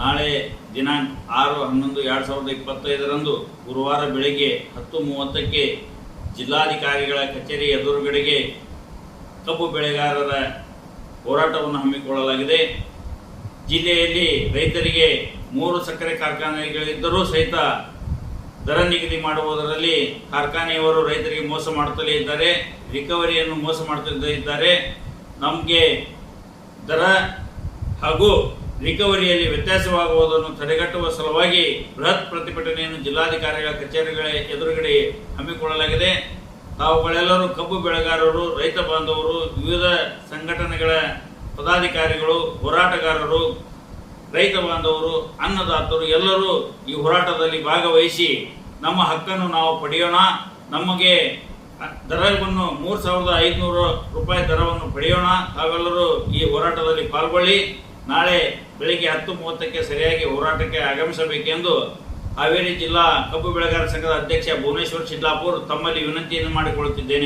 ನಾಳೆ ದಿನಾಂಕ ಆರು ಹನ್ನೊಂದು ಎರಡು ಸಾವಿರದ ಇಪ್ಪತ್ತೈದರಂದು ಗುರುವಾರ ಬೆಳಗ್ಗೆ ಹತ್ತು ಮೂವತ್ತಕ್ಕೆ ಜಿಲ್ಲಾಧಿಕಾರಿಗಳ ಕಚೇರಿ ಎದುರುಗಡೆಗೆ ಕಬ್ಬು ಬೆಳೆಗಾರರ ಹೋರಾಟವನ್ನು ಹಮ್ಮಿಕೊಳ್ಳಲಾಗಿದೆ. ಜಿಲ್ಲೆಯಲ್ಲಿ ರೈತರಿಗೆ ಮೂರು ಸಕ್ಕರೆ ಕಾರ್ಖಾನೆಗಳಿದ್ದರೂ ಸಹಿತ ದರ ನಿಗದಿ ಮಾಡುವುದರಲ್ಲಿ ಕಾರ್ಖಾನೆಯವರು ರೈತರಿಗೆ ಮೋಸ ಮಾಡುತ್ತಲೇ ಇದ್ದಾರೆ, ರಿಕವರಿಯನ್ನು ಮೋಸ ಮಾಡುತ್ತಿದ್ದಾರೆ ನಮಗೆ ದರ ಹಾಗೂ ರಿಕವರಿಯಲ್ಲಿ ವ್ಯತ್ಯಾಸವಾಗುವುದನ್ನು ತಡೆಗಟ್ಟುವ ಸಲುವಾಗಿ ಬೃಹತ್ ಪ್ರತಿಭಟನೆಯನ್ನು ಜಿಲ್ಲಾಧಿಕಾರಿಗಳ ಕಚೇರಿಗಳ ಎದುರುಗಡೆ ಹಮ್ಮಿಕೊಳ್ಳಲಾಗಿದೆ. ತಾವುಗಳೆಲ್ಲರೂ ಕಬ್ಬು ಬೆಳೆಗಾರರು, ರೈತ ಬಾಂಧವರು, ವಿವಿಧ ಸಂಘಟನೆಗಳ ಪದಾಧಿಕಾರಿಗಳು, ಹೋರಾಟಗಾರರು, ರೈತ ಬಾಂಧವರು, ಅನ್ನದಾತರು ಎಲ್ಲರೂ ಈ ಹೋರಾಟದಲ್ಲಿ ಭಾಗವಹಿಸಿ ನಮ್ಮ ಹಕ್ಕನ್ನು ನಾವು ಪಡೆಯೋಣ. ನಮಗೆ ದರವನ್ನು ಮೂರು ಸಾವಿರದ ಐದುನೂರು ರೂಪಾಯಿ ದರವನ್ನು ಪಡೆಯೋಣ. ತಾವೆಲ್ಲರೂ ಈ ಹೋರಾಟದಲ್ಲಿ ಪಾಲ್ಗೊಳ್ಳಿ. ನಾಳೆ ಬೆಳಿಗ್ಗೆ ಹತ್ತು ಮೂವತ್ತಕ್ಕೆ ಸರಿಯಾಗಿ ಹೋರಾಟಕ್ಕೆ ಆಗಮಿಸಬೇಕೆಂದು ಹಾವೇರಿ ಜಿಲ್ಲಾ ಕಬ್ಬು ಬೆಳೆಗಾರರ ಸಂಘದ ಅಧ್ಯಕ್ಷ ಭುವನೇಶ್ವರ್ ಶಿಡ್ಲಾಪುರ್ ತಮ್ಮಲ್ಲಿ ವಿನಂತಿಯನ್ನು ಮಾಡಿಕೊಳ್ಳುತ್ತಿದ್ದೇನೆ.